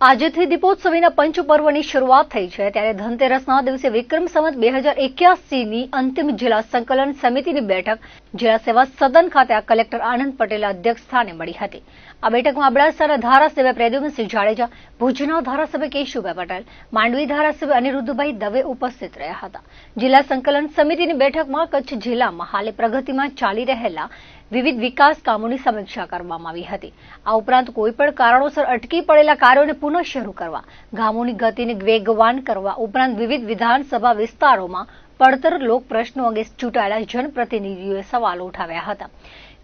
આજથી દીપોત્સવીના પંચ પર્વની શરૂઆત થઈ છે. ત્યારે ધનતેરસના દિવસે વિક્રમ સંવત બે હજાર એક્યાસીની અંતિમ જિલ્લા સંકલન સમિતિની બેઠક, જિલ્લા સેવા સદન ખાતે આ કલેક્ટર આનંદ પટેલના અધ્યક્ષ સ્થાને મળી હતી. આ બેઠકમાં અબડાસાના ધારાસભ્ય પ્રદ્યુમનસિંહ જાડેજા, ભુજના ધારાસભ્ય કેશુભાઈ પટેલ, માંડવી ધારાસભ્ય અનિરુદ્ધભાઈ દવે ઉપસ્થિત રહ્યા હતા. જિલ્લા સંકલન સમિતિની બેઠકમાં કચ્છ જિલ્લામાં હાલે પ્રગતિમાં ચાલી રહેલા વિવિધ વિકાસ કામોની સમીક્ષા કરવામાં આવી હતી. આ ઉપરાંત કોઈપણ કારણોસર અટકી પડેલા કાર્યોને પુનઃ શરૂ કરવા, ગામોની ગતિને વેગવાન કરવા ઉપરાંત વિવિધ વિધાનસભા વિસ્તારોમાં પડતર લોક પ્રશ્નો અંગે ચૂંટાયેલા જનપ્રતિનિધિઓએ સવાલો ઉઠાવ્યા હતા.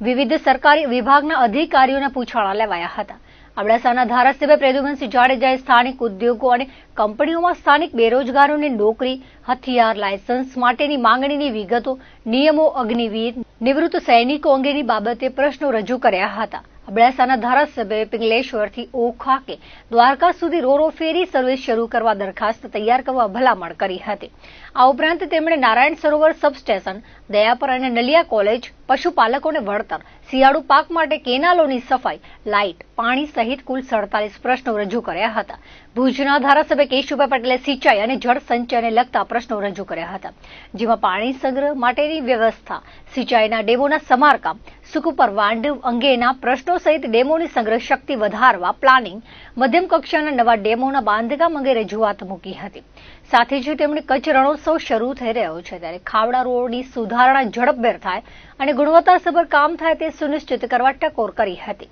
વિવિધ સરકારી વિભાગના અધિકારીઓના પૂછાણા લેવાયા હતા. અબડાસાના ધારાસભ્ય પ્રદ્યુમનસિંહ જાડેજાએ સ્થાનિક ઉદ્યોગો અને કંપનીઓમાં સ્થાનિક બેરોજગારોને નોકરી, હથિયાર, લાયસન્સ માટેની માંગણીની વિગતો, નિયમો અગ્નિવીર, નિવૃત્ત સૈનિકો અંગેની બાબતે પ્રશ્નો રજૂ કર્યા હતા. અબડાસાના ધારાસભ્યએ પિંગલેશ્વરથી ઓખા કે દ્વારકા સુધી રોરો ફેરી સર્વિસ શરૂ કરવા દરખાસ્ત તૈયાર કરવા ભલામણ કરી હતી. આ ઉપરાંત તેમણે નારાયણ સરોવર સબસ્ટેશન, દયાપર અને નલિયા કોલેજ પશુપાલકોને વળતર. શિયાળુ પાક માટે કેનાલોની સફાઈ, લાઇટ, પાણી સહિત કુલ સડતાલીસ પ્રશ્નો રજૂ કર્યા હતા. ભુજના ધારાસભ્ય કેશુભાઈ પટેલે સિંચાઈ અને જળ સંચયને લગતા પ્રશ્નો રજૂ કર્યા હતા. જેમાં પાણી સંગ્રહ માટેની વ્યવસ્થા, સિંચાઈના ડેમોના સમારકામ સુકુપર વાંડ અંગેના પ્રશ્નો સહિત ડેમોની સંગ્રહ શક્તિ વધારવા પ્લાનિંગ, મધ્યમ કક્ષાના નવા ડેમોના બાંધકામ અંગે રજૂઆત મૂકી હતી. સાથે જ તેમણે કચ્છ રણોત્સવ શરૂ થઈ રહ્યો છે, ત્યારે ખાવડા રોડની સુધારણા ઝડપભેર થાય અને ગુણવત્તાસભર કામ થાય તે સુનિશ્ચિત કરવા ટકોર કરી હતી.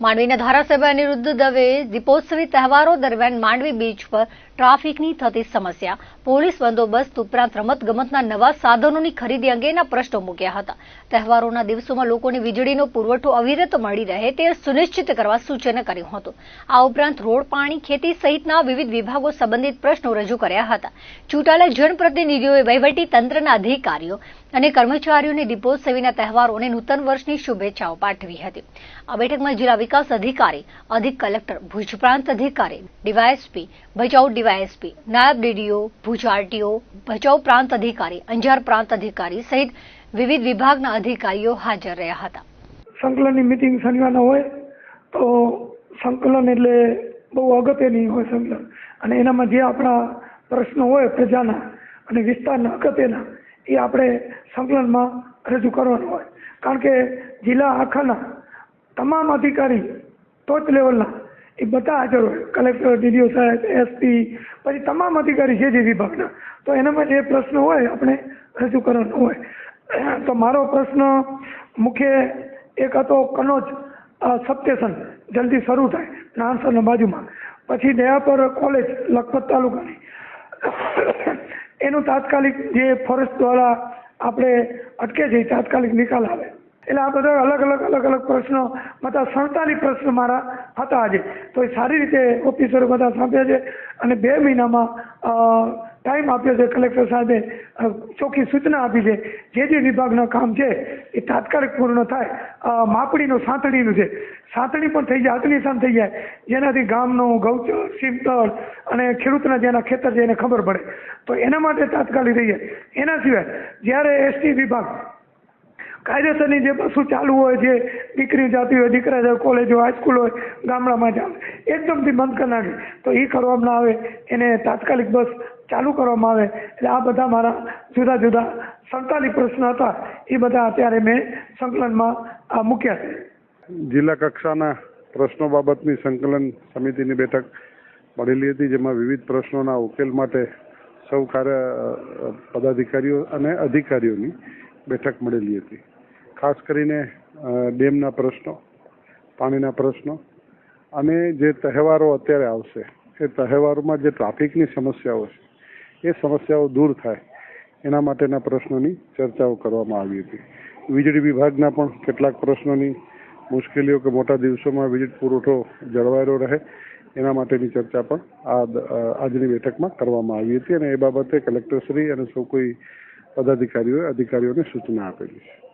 માંડવીના ધારાસભ્ય અનિરુદ્ધ દવે દીપોત્સવી તહેવારો દરમિયાન માંડવી બીચ પર ટ્રાફિકની થતી સમસ્યા. પોલીસ બંદોબસ્ત ઉપરાંત રમતગમતના નવા સાધનોની ખરીદી અંગેના પ્રશ્નો મૂક્યા હતા. તહેવારોના દિવસોમાં લોકોને વીજળીનો પુરવઠો અવિરત મળી રહે તે સુનિશ્ચિત કરવા સૂચન કર્યું હતું. આ ઉપરાંત રોડ, પાણી, ખેતી સહિતના વિવિધ વિભાગો સંબંધિત પ્રશ્નો રજૂ કર્યા હતા. ચૂંટાયેલા જનપ્રતિનિધિઓએ વહીવટી તંત્રના અધિકારીઓ અને કર્મચારીઓને દીપોત્સવીના તહેવારો અને નૂતન વર્ષની શુભેચ્છાઓ પાઠવી હતી. આ બેઠકમાં જિલ્લા વિકાસ અધિકારી, અધિક કલેક્ટર, ભુજ પ્રાંત અધિકારી, ડીવાયએસપી, ભચાઉ ડીવાયએસપી નાયબ ડીડીઓ ભુજ આરટીઓ ભચાઉ પ્રાંત અધિકારી, અંજાર પ્રાંત અધિકારી સહિત વિવિધ વિભાગના અધિકારીઓ હાજર રહ્યા હતા. સંકલનની મિટિંગ શનિવારના હોય તો સંકલન એટલે બહુ અગત્યની હોય સંકલન. અને એનામાં જે આપણા પ્રશ્નો હોય પ્રજાના અને વિસ્તારના અગત્યના, એ આપણે સંકલનમાં રજૂ કરવાનું હોય. કારણ કે જિલ્લા આખાના તમામ અધિકારી ટોચ લેવલના એ બધા હાજર હોય. કલેક્ટર, ડીડીઓ સાહેબ, એસપી, પછી તમામ અધિકારી છે જે વિભાગના. તો એનામાં જે પ્રશ્ન હોય, આપણે રજૂ કરવાનો હોય. તો મારો પ્રશ્ન મુખ્ય એક હતો કનોજ સબસ્ટેશન જલ્દી શરૂ થાય. નાનસરના બાજુમાં. પછી દયાપર કોલેજ, લખપત તાલુકાની. એનું તાત્કાલિક જે ફોરેસ્ટ દ્વારા આપણે અટકે છે તાત્કાલિક નિકાલ આવે. એટલે આ બધા અલગ અલગ અલગ અલગ પ્રશ્નો, બધા સડતાલીસ પ્રશ્ન મારા હતા આજે. તો એ સારી રીતે ઓફિસરો બધા સાંભળ્યા છે અને બે મહિનામાં ટાઈમ આપ્યો છે કલેક્ટર સાહેબે ચોખ્ખી સૂચના આપી છે. જે જે વિભાગના કામ છે એ તાત્કાલિક પૂર્ણ થાય. માપણીનું સાંતણીનું છે. સાંતણી પણ થઈ જાય અગ્નિશાન થઈ જાય. જેનાથી ગામનું ગૌચર સિમતળ અને ખેડૂતના જેના ખેતર છે એને ખબર પડે. તો એના માટે તાત્કાલિક થઈ જાય એના સિવાય જ્યારે એસટી વિભાગ કાયદેસરની જે બસો ચાલુ હોય, જે દીકરી, જતી હોય, દીકરા જાય કોલેજ હોય હાઈસ્કૂલ હોય, ગામડામાં ચાલે, એકદમથી બંધ કરી નાખે. તો એ કરવામાં આવે, એને તાત્કાલિક બસ ચાલુ કરવામાં આવે. એટલે આ બધા મારા જુદા જુદા સડતાલીસ પ્રશ્ન હતા. એ બધા અત્યારે મેં સંકલનમાં આ મૂક્યા છે. જિલ્લા કક્ષાના પ્રશ્નો બાબતની સંકલન સમિતિની બેઠક મળેલી હતી, જેમાં વિવિધ પ્રશ્નોના ઉકેલ માટે સૌ કાર્ય પદાધિકારીઓ અને અધિકારીઓની બેઠક મળેલી હતી. ખાસ કરીને ડેમના પ્રશ્નો, પાણીના પ્રશ્નો અને જે તહેવારો અત્યારે આવશે, એ તહેવારોમાં જે ટ્રાફિકની સમસ્યાઓ છે, એ સમસ્યાઓ દૂર થાય, એના માટેના પ્રશ્નોની ચર્ચાઓ કરવામાં આવી હતી. વીજળી વિભાગના પણ કેટલાક પ્રશ્નોની મુશ્કેલીઓ કે મોટા દિવસોમાં વીજળી પુરવઠો જળવાયેલો રહે, એના માટેની ચર્ચા પણ આ આજની બેઠકમાં કરવામાં આવી હતી અને એ બાબતે કલેક્ટરશ્રી અને સૌ કોઈ પદાધિકારીઓએ અધિકારીઓને સૂચના આપેલી છે.